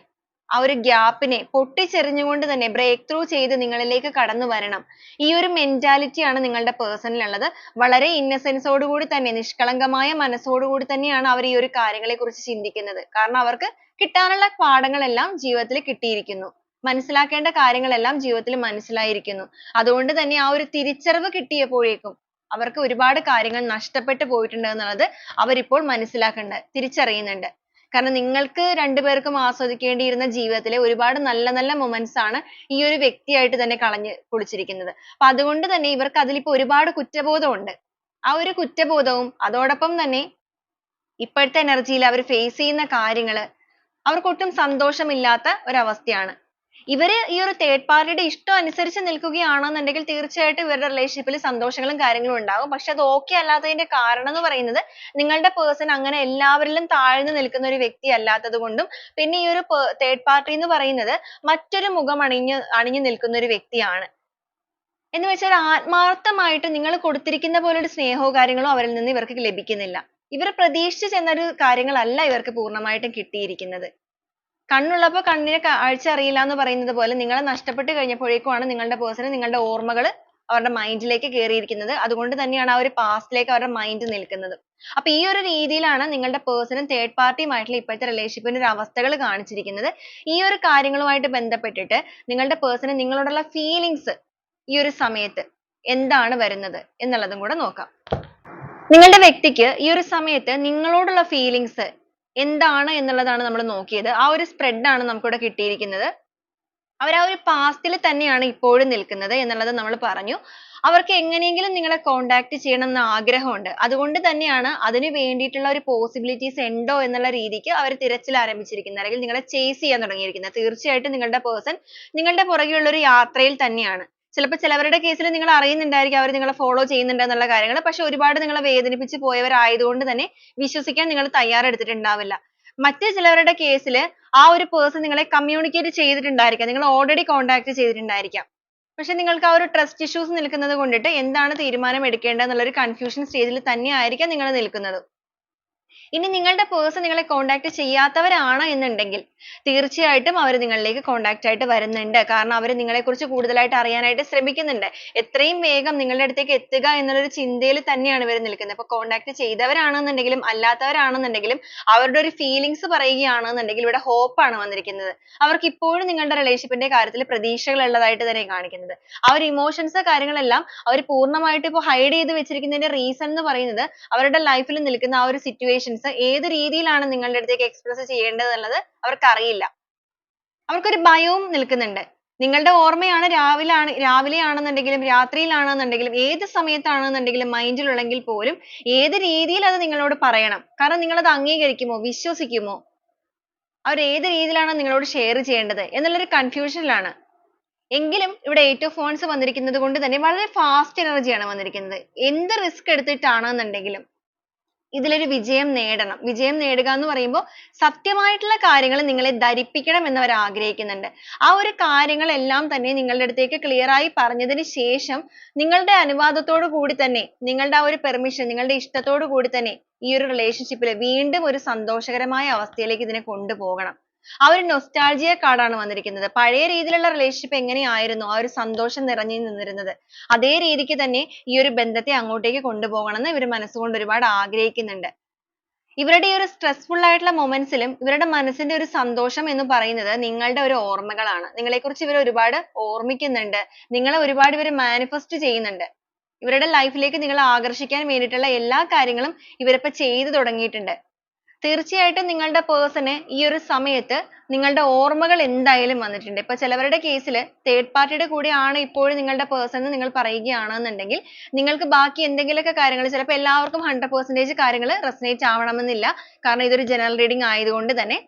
ആ ഒരു gap നെ പൊട്ടിച്ചെറിഞ്ഞുകൊണ്ട് തന്നെ break through ചെയ്ത് നിങ്ങളിലേക്ക് കടന്നു വരണം. ഈ ഒരു mentality ആണ് നിങ്ങളുടെ person ൽ ഉള്ളത് വളരെ innocence ഓട് കൂടി തന്നെ നിഷ്കളങ്കമായ മനസ്സോട് കൂടി തന്നെയാണ് അവർ ഈ ഒരു കാര്യങ്ങളെ കുറിച്ച് ചിന്തിക്കുന്നത്. കാരണം അവർക്ക് കിട്ടാനുള്ള പാഠങ്ങളെല്ലാം ജീവിതത്തിൽ കിട്ടിയിരിക്കുന്നു. മനസ്സിലാക്കേണ്ട കാര്യങ്ങളെല്ലാം ജീവിതത്തിൽ മനസ്സിലായിരിക്കുന്നു. അതുകൊണ്ട് തന്നെ ആ ഒരു തിരിച്ചറിവ് കിട്ടിയപ്പോഴേക്കും അവർക്ക് ഒരുപാട് കാര്യങ്ങൾ നഷ്ടപ്പെട്ടു പോയിട്ടുണ്ട് എന്നുള്ളത് അവരിപ്പോൾ മനസ്സിലാക്കുന്നുണ്ട് തിരിച്ചറിയുന്നുണ്ട്. കാരണം നിങ്ങൾക്ക് രണ്ടുപേർക്കും ആസ്വദിക്കേണ്ടിയിരുന്ന ജീവിതത്തിലെ ഒരുപാട് നല്ല നല്ല moments ആണ് ഈ ഒരു വ്യക്തിയായിട്ട് തന്നെ കളഞ്ഞു കുളിച്ചിരിക്കുന്നത്. അപ്പൊ അതുകൊണ്ട് തന്നെ ഇവർക്ക് അതിലിപ്പോ ഒരുപാട് കുറ്റബോധം ഉണ്ട് ആ ഒരു കുറ്റബോധവും അതോടൊപ്പം തന്നെ ഇപ്പോഴത്തെ energy യിൽ അവർ face ചെയ്യുന്ന കാര്യങ്ങൾ അവർക്ക് ഒട്ടും സന്തോഷമില്ലാത്ത ഒരു അവസ്ഥയാണ് ഇവർ ഈ ഒരു third party യുടെ ഇഷ്ടം അനുസരിച്ച് നിൽക്കുകയാണെന്നുണ്ടെങ്കിൽ തീർച്ചയായിട്ടും ഇവരുടെ relationship ൽ സന്തോഷങ്ങളും കാര്യങ്ങളും ഉണ്ടാകും പക്ഷെ അത് okay അല്ലാത്തതിന്റെ കാരണം എന്ന് പറയുന്നത് നിങ്ങളുടെ person അങ്ങനെ എല്ലാവരിലും താഴ്ന്നു നിൽക്കുന്ന ഒരു വ്യക്തി അല്ലാത്തത് കൊണ്ടും പിന്നെ ഈ ഒരു third party എന്ന് പറയുന്നത് മറ്റൊരു മുഖം അണിഞ്ഞ് അണിഞ്ഞു നിൽക്കുന്ന ഒരു വ്യക്തിയാണ് എന്ന് വെച്ചാൽ ആത്മാർത്ഥമായിട്ട് നിങ്ങൾ കൊടുത്തിരിക്കുന്ന പോലെ ഒരു സ്നേഹമോ കാര്യങ്ങളോ അവരിൽ നിന്ന് ഇവർക്ക് ലഭിക്കുന്നില്ല. ഇവർ പ്രതീക്ഷിച്ച് ചെന്ന ഒരു കാര്യങ്ങളല്ല ഇവർക്ക് പൂർണമായിട്ടും കിട്ടിയിരിക്കുന്നത്. കണ്ണുള്ളപ്പോൾ കണ്ണിന് കാഴ്ച അറിയില്ല എന്ന് പറയുന്നത് പോലെ നിങ്ങളെ നഷ്ടപ്പെട്ട് കഴിഞ്ഞപ്പോഴേക്കുമാണ് നിങ്ങളുടെ person നിങ്ങളുടെ ഓർമ്മകൾ അവരുടെ mind ലേക്ക് കേറിയിരിക്കുന്നത്. അതുകൊണ്ട് തന്നെയാണ് ആ ഒരു past ലേക്ക് അവരുടെ mind നിൽക്കുന്നത്. അപ്പൊ ഈ ഒരു രീതിയിലാണ് നിങ്ങളുടെ person ഉം third party യും ഇപ്പോഴത്തെ relationship ന്റെ ഒരു അവസ്ഥകൾ കാണിച്ചിരിക്കുന്നത്. ഈ ഒരു കാര്യങ്ങളുമായിട്ട് ബന്ധപ്പെട്ടിട്ട് നിങ്ങളുടെ person നിങ്ങളോടുള്ള feelings ഈ ഒരു സമയത്ത് എന്താണ് വരുന്നത് എന്നുള്ളതും കൂടെ നോക്കാം. നിങ്ങളുടെ വ്യക്തിക്ക് ഈ ഒരു സമയത്ത് നിങ്ങളോടുള്ള feelings എന്താണ് എന്നുള്ളതാണ് നമ്മൾ നോക്കിയത്. ആ ഒരു spread ആണ് നമുക്ക് ഇവിടെ കിട്ടിയിരിക്കുന്നത്. അവർ ആ ഒരു past ൽ തന്നെയാണ് ഇപ്പോഴും നിൽക്കുന്നത് എന്നുള്ളത് നമ്മൾ പറഞ്ഞു. അവർക്ക് എങ്ങനെയെങ്കിലും നിങ്ങളെ contact ചെയ്യണം എന്ന് ആഗ്രഹമുണ്ട്. അതുകൊണ്ട് തന്നെയാണ് അതിനു വേണ്ടിയിട്ടുള്ള ഒരു possibilities ഉണ്ടോ എന്നുള്ള രീതിക്ക് അവർ തിരച്ചിൽ ആരംഭിച്ചിരിക്കുന്നത്. അല്ലെങ്കിൽ നിങ്ങളെ chase ചെയ്യാൻ തുടങ്ങിയിരിക്കുന്നത്. തീർച്ചയായിട്ടും നിങ്ങളുടെ person നിങ്ങളുടെ പുറകെയുള്ള ഒരു യാത്രയിൽ തന്നെയാണ്. ചിലപ്പോൾ ചിലവരുടെ കേസിൽ നിങ്ങൾ അറിയുന്നുണ്ടായിരിക്കും അവർ നിങ്ങളെ follow ചെയ്യുന്നുണ്ട് എന്നുള്ള കാര്യങ്ങൾ. പക്ഷെ ഒരുപാട് നിങ്ങളെ വേദനിപ്പിച്ച് പോയവരായതുകൊണ്ട് തന്നെ വിശ്വസിക്കാൻ നിങ്ങൾ തയ്യാറെടുത്തിട്ടുണ്ടാവില്ല. മറ്റു ചിലവരുടെ കേസിൽ ആ ഒരു person നിങ്ങളെ communicate ചെയ്തിട്ടുണ്ടായിരിക്കാം. നിങ്ങൾ already contact ചെയ്തിട്ടുണ്ടായിരിക്കാം. പക്ഷെ നിങ്ങൾക്ക് ആ ഒരു trust issues നിൽക്കുന്നത് കൊണ്ടിട്ട് എന്താണ് തീരുമാനം എടുക്കേണ്ടത് എന്നുള്ള ഒരു confusion stage ൽ തന്നെയായിരിക്കാം നിങ്ങൾ നിൽക്കുന്നത്. ഇനി നിങ്ങളുടെ person നിങ്ങളെ contact ചെയ്യാത്തവരാണ് എന്നുണ്ടെങ്കിൽ തീർച്ചയായിട്ടും അവർ നിങ്ങളിലേക്ക് contact ആയിട്ട് വരുന്നുണ്ട്. കാരണം അവർ നിങ്ങളെക്കുറിച്ച് കൂടുതലായിട്ട് അറിയാനായിട്ട് ശ്രമിക്കുന്നുണ്ട്. എത്രയും വേഗം നിങ്ങളുടെ അടുത്തേക്ക് എത്തുക എന്നുള്ള ഒരു ചിന്തയിൽ തന്നെയാണ് ഇവർ നിൽക്കുന്നത്. അപ്പോൾ contact ചെയ്തവരാണെന്നുണ്ടെങ്കിലും അല്ലാത്തവരാണെന്നുണ്ടെങ്കിലും അവരുടെ ഒരു feelings പറയുകയാണെന്നുണ്ടെങ്കിൽ ഇവിടെ ആണ് വന്നിരിക്കുന്നത്. അവർക്ക് ഇപ്പോഴും നിങ്ങളുടെ റിലേഷൻഷിപ്പിന്റെ ന്റെ കാര്യത്തിൽ പ്രതീക്ഷകൾ ഉള്ളതായിട്ട് തന്നെ കാണിക്കുന്നത്. ആ ഒരു emotions കാര്യങ്ങളെല്ലാം അവർ പൂർണമായിട്ട് ഇപ്പോൾ ഹൈഡ് ചെയ്ത് വെച്ചിരിക്കുന്നതിന്റെ റീസൺ എന്ന് പറയുന്നത് അവരുടെ ലൈഫിൽ നിൽക്കുന്ന ആ ഒരു situations ഏത് രീതിയിലാണ് നിങ്ങളുടെ അടുത്തേക്ക് express ചെയ്യേണ്ടത് എന്നുള്ളത് അവർക്ക് അറിയില്ല. അവർക്കൊരു ഭയവും നിൽക്കുന്നുണ്ട്. നിങ്ങളുടെ ഓർമ്മയാണ് ആണ് രാവിലെ ആണെന്നുണ്ടെങ്കിലും രാത്രിയിലാണെന്നുണ്ടെങ്കിലും ഏത് സമയത്താണെന്നുണ്ടെങ്കിലും mind ൽ പോലും ഏത് രീതിയിൽ അത് നിങ്ങളോട് പറയണം. കാരണം നിങ്ങൾ അത് അംഗീകരിക്കുമോ വിശ്വസിക്കുമോ അവർ ഏത് രീതിയിലാണ് നിങ്ങളോട് share ചെയ്യേണ്ടത് എന്നുള്ള ഒരു confusion. എങ്കിലും ഇവിടെ eight of wands വന്നിരിക്കുന്നത് കൊണ്ട് തന്നെ വളരെ fast energy ആണ് വന്നിരിക്കുന്നത്. എന്ത് risk എടുത്തിട്ടാണെന്നുണ്ടെങ്കിലും ഇതിലൊരു വിജയം നേടണം. വിജയം നേടുക എന്ന് പറയുമ്പോൾ സത്യമായിട്ടുള്ള കാര്യങ്ങൾ നിങ്ങളെ ധരിപ്പിക്കണം എന്ന് അവർ ആഗ്രഹിക്കുന്നുണ്ട്. ആ ഒരു കാര്യങ്ങളെല്ലാം തന്നെ നിങ്ങളുടെ അടുത്തേക്ക് clear ആയി പറഞ്ഞതിന് ശേഷം നിങ്ങളുടെ അനുവാദത്തോടു കൂടി തന്നെ നിങ്ങളുടെ ആ ഒരു permission നിങ്ങളുടെ ഇഷ്ടത്തോടു കൂടി തന്നെ ഈ ഒരു relationship ൽ വീണ്ടും ഒരു സന്തോഷകരമായ അവസ്ഥയിലേക്ക് ഇതിനെ കൊണ്ടുപോകണം. ആ ഒരു nostalgia card ആണ് വന്നിരിക്കുന്നത്. പഴയ രീതിയിലുള്ള relationship എങ്ങനെയായിരുന്നു ആ ഒരു സന്തോഷം നിറഞ്ഞു നിന്നിരുന്നത് അതേ രീതിക്ക് തന്നെ ഈ ഒരു ബന്ധത്തെ അങ്ങോട്ടേക്ക് കൊണ്ടുപോകണമെന്ന് ഇവർ മനസ്സുകൊണ്ട് ഒരുപാട് ആഗ്രഹിക്കുന്നുണ്ട്. ഇവരുടെ ഈ ഒരു stressful ആയിട്ടുള്ള moments ലും ഇവരുടെ മനസ്സിന്റെ ഒരു സന്തോഷം എന്ന് പറയുന്നത് നിങ്ങളുടെ ഒരു ഓർമ്മകളാണ്. നിങ്ങളെക്കുറിച്ച് ഇവർ ഒരുപാട് ഓർമ്മിക്കുന്നുണ്ട്. നിങ്ങളെ ഒരുപാട് ഇവർ manifest ചെയ്യുന്നുണ്ട്. ഇവരുടെ life ലേക്ക് നിങ്ങളെ ആകർഷിക്കാൻ വേണ്ടിയിട്ടുള്ള എല്ലാ കാര്യങ്ങളും ഇവരിപ്പോ ചെയ്തു തുടങ്ങിയിട്ടുണ്ട്. തീർച്ചയായിട്ടും നിങ്ങളുടെ person ഈ ഒരു സമയത്ത് നിങ്ങളുടെ ഓർമ്മകൾ എന്തായാലും വന്നിട്ടുണ്ട്. ഇപ്പൊ ചിലവരുടെ case ൽ third party യുടെ കൂടെയാണ് ഇപ്പോഴും നിങ്ങളുടെ person എന്ന് നിങ്ങൾ പറയുകയാണെന്നുണ്ടെങ്കിൽ നിങ്ങൾക്ക് ബാക്കി എന്തെങ്കിലുമൊക്കെ കാര്യങ്ങൾ ചിലപ്പോൾ എല്ലാവർക്കും hundred percentage കാര്യങ്ങൾ resonate ആവണമെന്നില്ല. കാരണം ഇതൊരു general reading ആയതുകൊണ്ട് തന്നെ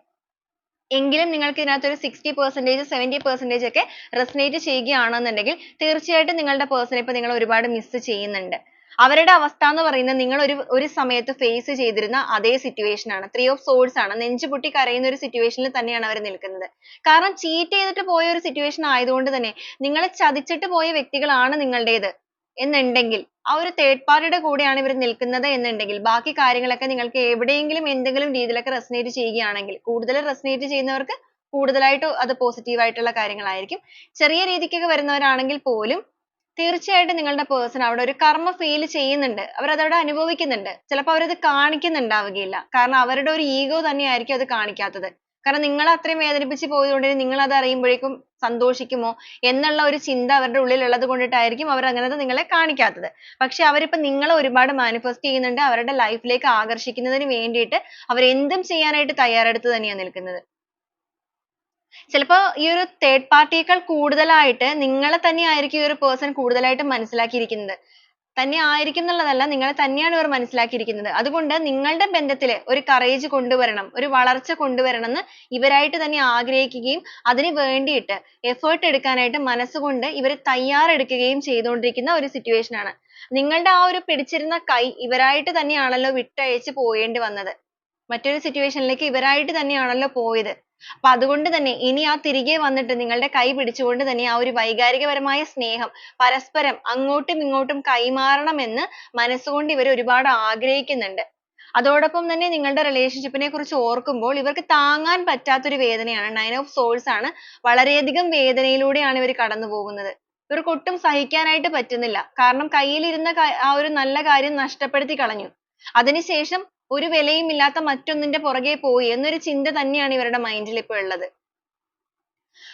എങ്കിലും നിങ്ങൾക്ക് ഇതിനകത്ത് ഒരു sixty percentage seventy percentage ഒക്കെ resonate ചെയ്യുകയാണെന്നുണ്ടെങ്കിൽ തീർച്ചയായിട്ടും നിങ്ങളുടെ person ഇപ്പോൾ നിങ്ങൾ ഒരുപാട് miss ചെയ്യുന്നുണ്ട്. അവരുടെ അവസ്ഥ എന്ന് പറയുന്നത് നിങ്ങൾ ഒരു ഒരു സമയത്ത് face ചെയ്തിരുന്ന അതേ situation ആണ്. three of swords ആണ്. നെഞ്ചുപൊട്ടി കരയുന്ന ഒരു situation ൽ തന്നെയാണ് അവർ നിൽക്കുന്നത്. കാരണം cheat ചെയ്തിട്ട് പോയ ഒരു situation ആയതുകൊണ്ട് തന്നെ നിങ്ങളെ ചതിച്ചിട്ട് പോയ വ്യക്തികളാണ് നിങ്ങളുടേത് എന്നുണ്ടെങ്കിൽ ആ ഒരു third party യുടെ കൂടെയാണ് ഇവർ നിൽക്കുന്നത് എന്നുണ്ടെങ്കിൽ ബാക്കി കാര്യങ്ങളൊക്കെ നിങ്ങൾക്ക് എവിടെയെങ്കിലും എന്തെങ്കിലും രീതിയിലൊക്കെ resonate ചെയ്യുകയാണെങ്കിൽ കൂടുതൽ resonate ചെയ്യുന്നവർക്ക് കൂടുതലായിട്ട് അത് positive ആയിട്ടുള്ള കാര്യങ്ങളായിരിക്കും. ചെറിയ രീതിക്കൊക്കെ വരുന്നവരാണെങ്കിൽ പോലും തീർച്ചയായിട്ടും നിങ്ങളുടെ person അവിടെ ഒരു കർമ്മ feel ചെയ്യുന്നുണ്ട്. അവർ അത് അവിടെ അനുഭവിക്കുന്നുണ്ട്. ചിലപ്പോൾ അവർ അത് കാണിക്കുന്നുണ്ടാവുകയില്ല. കാരണം അവരുടെ ഒരു ego തന്നെയായിരിക്കും അത് കാണിക്കാത്തത്. കാരണം നിങ്ങളെ അത്രയും വേദനിപ്പിച്ച് പോയതുകൊണ്ട് നിങ്ങൾ അത് അറിയുമ്പോഴേക്കും സന്തോഷിക്കുമോ എന്നുള്ള ഒരു ചിന്ത അവരുടെ ഉള്ളിൽ ഉള്ളത് കൊണ്ടിട്ടായിരിക്കും അവർ അങ്ങനെ നിങ്ങളെ കാണിക്കാത്തത്. പക്ഷേ അവരിപ്പോൾ നിങ്ങളെ ഒരുപാട് manifest ചെയ്യുന്നുണ്ട്. അവരുടെ life ലേക്ക് ആകർഷിക്കുന്നതിന് വേണ്ടിയിട്ട് അവർ എന്തും ചെയ്യാനായിട്ട് തയ്യാറെടുത്ത് തന്നെയാണ് നിൽക്കുന്നത്. ചിലപ്പോൾ ഈ ഒരു third party യെക്കാൾ കൂടുതലായിട്ട് നിങ്ങളെ തന്നെയായിരിക്കും ഈ ഒരു person കൂടുതലായിട്ട് മനസ്സിലാക്കിയിരിക്കുന്നത്. തന്നെ ആയിരിക്കും എന്നുള്ളതല്ല നിങ്ങളെ തന്നെയാണ് ഇവർ മനസ്സിലാക്കിയിരിക്കുന്നത്. അതുകൊണ്ട് നിങ്ങളുടെ ബന്ധത്തിൽ ഒരു courage കൊണ്ടുവരണം ഒരു വളർച്ച കൊണ്ടുവരണം എന്ന് ഇവരായിട്ട് തന്നെ ആഗ്രഹിക്കുകയും അതിന് വേണ്ടിയിട്ട് effort എടുക്കാനായിട്ട് മനസ്സുകൊണ്ട് ഇവർ തയ്യാറെടുക്കുകയും ചെയ്തുകൊണ്ടിരിക്കുന്ന ഒരു situation ആണ്. നിങ്ങളുടെ ആ ഒരു പിടിച്ചിരുന്ന കൈ ഇവരായിട്ട് തന്നെയാണല്ലോ വിട്ടഴിച്ചു പോകേണ്ടി വന്നത്. മറ്റൊരു situation ലേക്ക് ഇവരായിട്ട് തന്നെയാണല്ലോ പോയത്. അപ്പൊ അതുകൊണ്ട് തന്നെ ഇനി ആ തിരികെ വന്നിട്ട് നിങ്ങളുടെ കൈ പിടിച്ചുകൊണ്ട് തന്നെ ആ ഒരു വൈകാരികപരമായ സ്നേഹം പരസ്പരം അങ്ങോട്ടും ഇങ്ങോട്ടും കൈമാറണം കൈമാറണമെന്ന് മനസ്സുകൊണ്ട് ഇവർ ഒരുപാട് ആഗ്രഹിക്കുന്നുണ്ട്. അതോടൊപ്പം തന്നെ നിങ്ങളുടെ relationship നെ കുറിച്ച് ഓർക്കുമ്പോൾ ഇവർക്ക് താങ്ങാൻ പറ്റാത്ത ഒരു വേദനയാണ് nine of swords ആണ് വളരെയധികം വേദനയിലൂടെയാണ് ഇവർ കടന്നുപോകുന്നത്. ഇവർക്ക് ഒട്ടും സഹിക്കാനായിട്ട് പറ്റുന്നില്ല. കാരണം കയ്യിലിരുന്ന ആ ഒരു നല്ല കാര്യം നഷ്ടപ്പെടുത്തി കളഞ്ഞു. അതിനുശേഷം ഒരു വിലയുമില്ലാത്ത മറ്റൊന്നിന്റെ പുറകെ പോയി എന്നൊരു ചിന്ത തന്നെയാണ് ഇവരുടെ mind ൽ ഇപ്പോൾ ഉള്ളത്.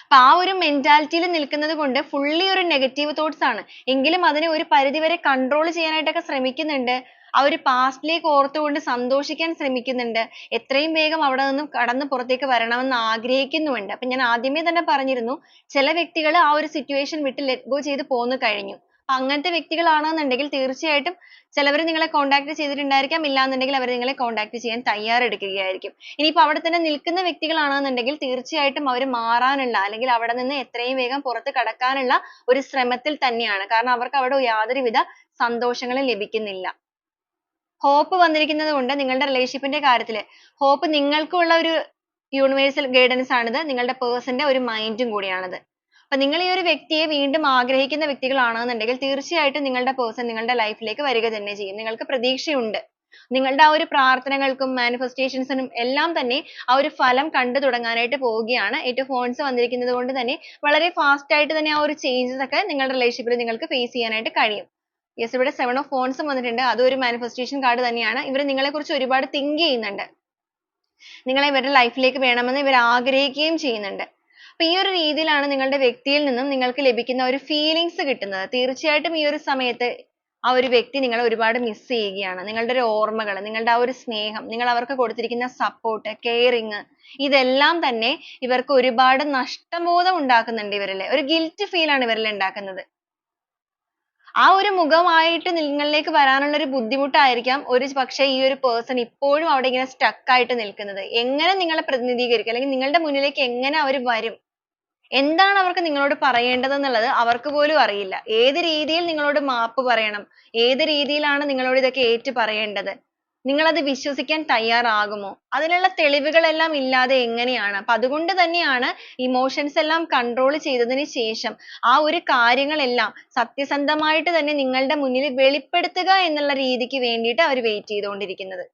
അപ്പൊ ആ ഒരു mentality ൽ നിൽക്കുന്നത് കൊണ്ട് fully ഒരു negative thoughts ആണ്. എങ്കിലും അതിനെ ഒരു പരിധി വരെ control ചെയ്യാനായിട്ടൊക്കെ ശ്രമിക്കുന്നുണ്ട്. ആ ഒരു past ലേക്ക് ഓർത്തുകൊണ്ട് സന്തോഷിക്കാൻ ശ്രമിക്കുന്നുണ്ട്. എത്രയും വേഗം അവിടെ നിന്നും കടന്ന് പുറത്തേക്ക് വരണമെന്ന് ആഗ്രഹിക്കുന്നുമുണ്ട്. അപ്പൊ ഞാൻ ആദ്യമേ തന്നെ പറഞ്ഞിരുന്നു ചില വ്യക്തികൾ ആ ഒരു situation വിട്ട് let go ചെയ്ത് പോന്നു കഴിഞ്ഞു. അങ്ങനത്തെ വ്യക്തികളാണെന്നുണ്ടെങ്കിൽ തീർച്ചയായിട്ടും ചിലവർ നിങ്ങളെ contact ചെയ്തിട്ടുണ്ടായിരിക്കാം. ഇല്ലാന്നുണ്ടെങ്കിൽ അവർ നിങ്ങളെ contact ചെയ്യാൻ തയ്യാറെടുക്കുകയായിരിക്കും. ഇനിയിപ്പോ അവിടെ തന്നെ നിൽക്കുന്ന വ്യക്തികളാണെന്നുണ്ടെങ്കിൽ തീർച്ചയായിട്ടും അവർ മാറാനുള്ള അല്ലെങ്കിൽ അവിടെ നിന്ന് എത്രയും വേഗം പുറത്തു കടക്കാനുള്ള ഒരു ശ്രമത്തിൽ തന്നെയാണ്. കാരണം അവർക്ക് അവിടെ യാതൊരുവിധ സന്തോഷങ്ങളും ലഭിക്കുന്നില്ല. hope വന്നിരിക്കുന്നത് കൊണ്ട് നിങ്ങളുടെ relationship ന്റെ കാര്യത്തിൽ hope നിങ്ങൾക്കുള്ള ഒരു universal guidance ആണിത്. നിങ്ങളുടെ പേഴ്സന്റെ ന്റെ ഒരു mind ഉം കൂടിയാണിത്. അപ്പൊ നിങ്ങൾ ഈ ഒരു വ്യക്തിയെ വീണ്ടും ആഗ്രഹിക്കുന്ന വ്യക്തികളാണെന്നുണ്ടെങ്കിൽ തീർച്ചയായിട്ടും നിങ്ങളുടെ person നിങ്ങളുടെ life ലേക്ക് വരിക തന്നെ ചെയ്യും. നിങ്ങൾക്ക് പ്രതീക്ഷയുണ്ട്. നിങ്ങളുടെ ആ ഒരു പ്രാർത്ഥനകൾക്കും manifestations നും എല്ലാം തന്നെ ആ ഒരു ഫലം കണ്ടു തുടങ്ങാനായിട്ട് പോവുകയാണ്. eight wands വന്നിരിക്കുന്നത് കൊണ്ട് തന്നെ വളരെ fast ആയിട്ട് തന്നെ ആ ഒരു changes ഒക്കെ നിങ്ങളുടെ relationship ൽ നിങ്ങൾക്ക് face ചെയ്യാനായിട്ട് കഴിയും. yes ഇവിടെ seven of wands ഉം വന്നിട്ടുണ്ട്. അതും ഒരു manifestation card തന്നെയാണ്. ഇവർ നിങ്ങളെക്കുറിച്ച് ഒരുപാട് think ചെയ്യുന്നുണ്ട്. നിങ്ങളെ ഇവരുടെ life ലേക്ക് വേണമെന്ന് ഇവർ ആഗ്രഹിക്കുകയും ചെയ്യുന്നുണ്ട്. അപ്പൊ ഈ ഒരു രീതിയിലാണ് നിങ്ങളുടെ വ്യക്തിയിൽ നിന്നും നിങ്ങൾക്ക് ലഭിക്കുന്ന ഒരു feelings കിട്ടുന്നത്. തീർച്ചയായിട്ടും ഈ ഒരു സമയത്ത് ആ ഒരു വ്യക്തി നിങ്ങളെ ഒരുപാട് miss ചെയ്യുകയാണ്. നിങ്ങളുടെ ഒരു ഓർമ്മകൾ, നിങ്ങളുടെ ആ ഒരു സ്നേഹം, നിങ്ങൾ അവർക്ക് കൊടുത്തിരിക്കുന്ന support, caring ഇതെല്ലാം തന്നെ ഇവർക്ക് ഒരുപാട് നഷ്ടബോധം ഉണ്ടാക്കുന്നുണ്ട് ഇവരിൽ. ഒരു guilt feel ആണ് ഇവരിൽ ഉണ്ടാക്കുന്നത്. ആ ഒരു മുഖമായിട്ട് നിങ്ങളിലേക്ക് വരാനുള്ള ഒരു ബുദ്ധിമുട്ടായിരിക്കാം ഒരു പക്ഷേ ഈ ഒരു person ഇപ്പോഴും അവിടെ ഇങ്ങനെ stuck ആയിട്ട് നിൽക്കുന്നത്. എങ്ങനെ നിങ്ങളെ പ്രതിനിധീകരിക്കും അല്ലെങ്കിൽ നിങ്ങളുടെ മുന്നിലേക്ക് എങ്ങനെ അവർ വരും? എന്താണ് അവർക്ക് നിങ്ങളോട് പറയേണ്ടത് എന്നുള്ളത് അവർക്ക് പോലും അറിയില്ല. ഏത് രീതിയിൽ നിങ്ങളോട് മാപ്പ് പറയണം? ഏത് രീതിയിലാണ് നിങ്ങളോട് ഇതൊക്കെ ഏറ്റു പറയേണ്ടത്? നിങ്ങൾ അത് വിശ്വസിക്കാൻ തയ്യാറാകുമോ? അതിനുള്ള തെളിവുകളെല്ലാം ഇല്ലാതെ എങ്ങനെയാണ്? അപ്പൊ അതുകൊണ്ട് തന്നെയാണ് emotions എല്ലാം control ചെയ്തതിന് ശേഷം ആ ഒരു കാര്യങ്ങളെല്ലാം സത്യസന്ധമായിട്ട് തന്നെ നിങ്ങളുടെ മുന്നിൽ വെളിപ്പെടുത്തുക എന്നുള്ള രീതിക്ക് വേണ്ടിയിട്ട് അവർ wait ചെയ്തുകൊണ്ടിരിക്കുന്നത്.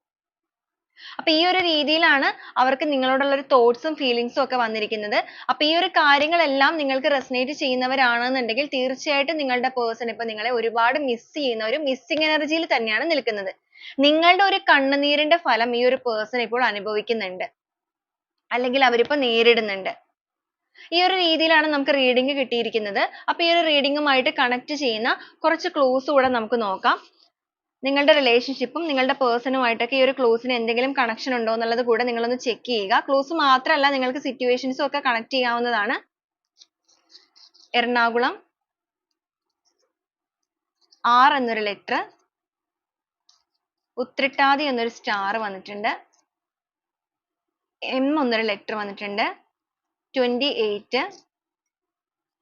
അപ്പൊ ഈ ഒരു രീതിയിലാണ് അവർക്ക് നിങ്ങളോടുള്ള ഒരു thoughts ഉം feelings ഉം ഒക്കെ വന്നിരിക്കുന്നത്. അപ്പൊ ഈ ഒരു കാര്യങ്ങളെല്ലാം നിങ്ങൾക്ക് resonate ചെയ്യുന്നവരാണെന്നുണ്ടെങ്കിൽ തീർച്ചയായിട്ടും നിങ്ങളുടെ person ഇപ്പൊ നിങ്ങളെ ഒരുപാട് miss ചെയ്യുന്ന ഒരു missing energy ൽ തന്നെയാണ് നിൽക്കുന്നത്. നിങ്ങളുടെ ഒരു കണ്ണുനീരിന്റെ ഫലം ഈ ഒരു person ഇപ്പോൾ അനുഭവിക്കുന്നുണ്ട്. അല്ലെങ്കിൽ അവരിപ്പോ നേരിടുന്നുണ്ട്. ഈ ഒരു രീതിയിലാണ് നമുക്ക് reading കിട്ടിയിരിക്കുന്നത്. അപ്പൊ ഈ ഒരു reading ഉമായിട്ട് connect ചെയ്യുന്ന കുറച്ച് clues കൂടെ നമുക്ക് നോക്കാം. നിങ്ങളുടെ റിലേഷൻഷിപ്പും നിങ്ങളുടെ പേഴ്സണുമായിട്ടൊക്കെ ഈ ഒരു ക്ലൂസിന് എന്തെങ്കിലും കണക്ഷൻ ഉണ്ടോ എന്നുള്ളത് കൂടെ ഒന്ന് check ചെയ്യുക. ക്ലൂസ് മാത്രമല്ല നിങ്ങൾക്ക് ഉം ഒക്കെ കണക്ട് ചെയ്യാവുന്നതാണ്. എറണാകുളം ആർ എന്നൊരു ലെറ്റർ ഉത്രട്ടാതി എന്നൊരു സ്റ്റാർ വന്നിട്ടുണ്ട്. എം എന്നൊരു ലെറ്റർ വന്നിട്ടുണ്ട്. twenty eight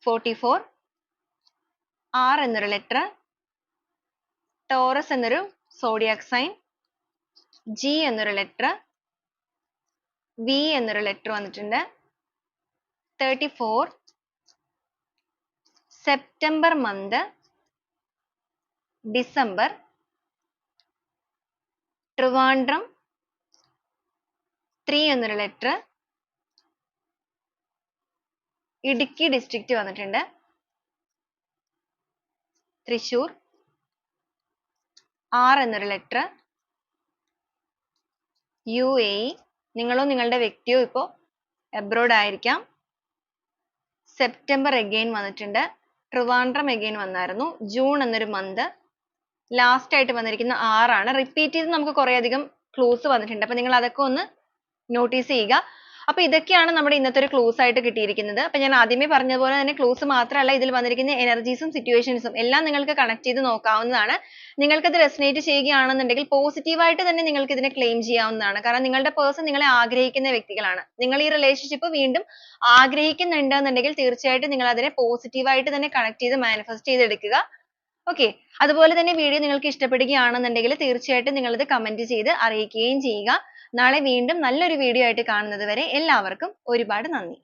forty four R എന്നൊരു letter ടോറസ് എന്നൊരു സോഡിയാക് സൈൻ ജി എന്നൊരു ലെറ്റർ വി എന്നൊരു ലെറ്റർ വന്നിട്ടുണ്ട്. Thirty four September month December Trivandrum three എന്നൊരു ലെറ്റർ ഇടുക്കി ഡിസ്ട്രിക്റ്റ് വന്നിട്ടുണ്ട്. തൃശൂർ R എന്നൊരു ലെറ്റർ യു എ നിങ്ങളോ നിങ്ങളുടെ വ്യക്തിയോ ഇപ്പോൾ അബ്രോഡ് ആയിരിക്കാം. സെപ്റ്റംബർ again വന്നിട്ടുണ്ട്. ട്രിവാൻഡ്രം again വന്നായിരുന്നു. ജൂൺ എന്നൊരു മന്ത് ലാസ്റ്റ് ആയിട്ട് വന്നിരിക്കുന്ന ആണ്. repeat ചെയ്ത് നമുക്ക് കുറേയധികം ക്ലൂസ് വന്നിട്ടുണ്ട്. അപ്പോൾ നിങ്ങൾ അതൊക്കെ ഒന്ന് നോട്ടീസ് ചെയ്യുക. അപ്പോൾ ഇതൊക്കെയാണ് നമ്മുടെ ഇന്നത്തെ ഒരു clues ആയിട്ട് കിട്ടിയിരിക്കുന്നത്. അപ്പോൾ ഞാൻ ആദ്യമേ പറഞ്ഞതുപോലെ തന്നെ clues മാത്രമല്ല ഇതിൽ വന്നിരിക്കുന്ന എനർജീസും സിറ്റുവേഷൻസും എല്ലാം നിങ്ങൾക്ക് കണക്ട് ചെയ്ത് നോക്കാവുന്നതാണ്. നിങ്ങൾക്ക് ഇത് resonate ചെയ്യുകയാണെന്നുണ്ടെങ്കിൽ ആയിട്ട് തന്നെ നിങ്ങൾക്ക് ഇതിനെ claim ചെയ്യാവുന്നതാണ്. കാരണം നിങ്ങളുടെ person നിങ്ങളെ ആഗ്രഹിക്കുന്ന വ്യക്തികളാണ്. നിങ്ങൾ ഈ റിലേഷൻഷിപ്പ് വീണ്ടും ആഗ്രഹിക്കുന്നുണ്ട് എന്നുണ്ടെങ്കിൽ തീർച്ചയായിട്ടും നിങ്ങൾ അതിനെ പോസിറ്റീവായിട്ട് തന്നെ കണക്ട് ചെയ്ത് manifest ചെയ്തെടുക്കുക. okay അതുപോലെ തന്നെ വീഡിയോ നിങ്ങൾക്ക് ഇഷ്ടപ്പെടുകയാണെന്നുണ്ടെങ്കിൽ തീർച്ചയായിട്ടും നിങ്ങൾ ഇത് comment ചെയ്ത് അറിയിക്കുകയും ചെയ്യുക. നാളെ വീണ്ടും നല്ലൊരു വീഡിയോ ആയിട്ട് കാണുന്നത് വരെ എല്ലാവർക്കും ഒരുപാട് നന്ദി.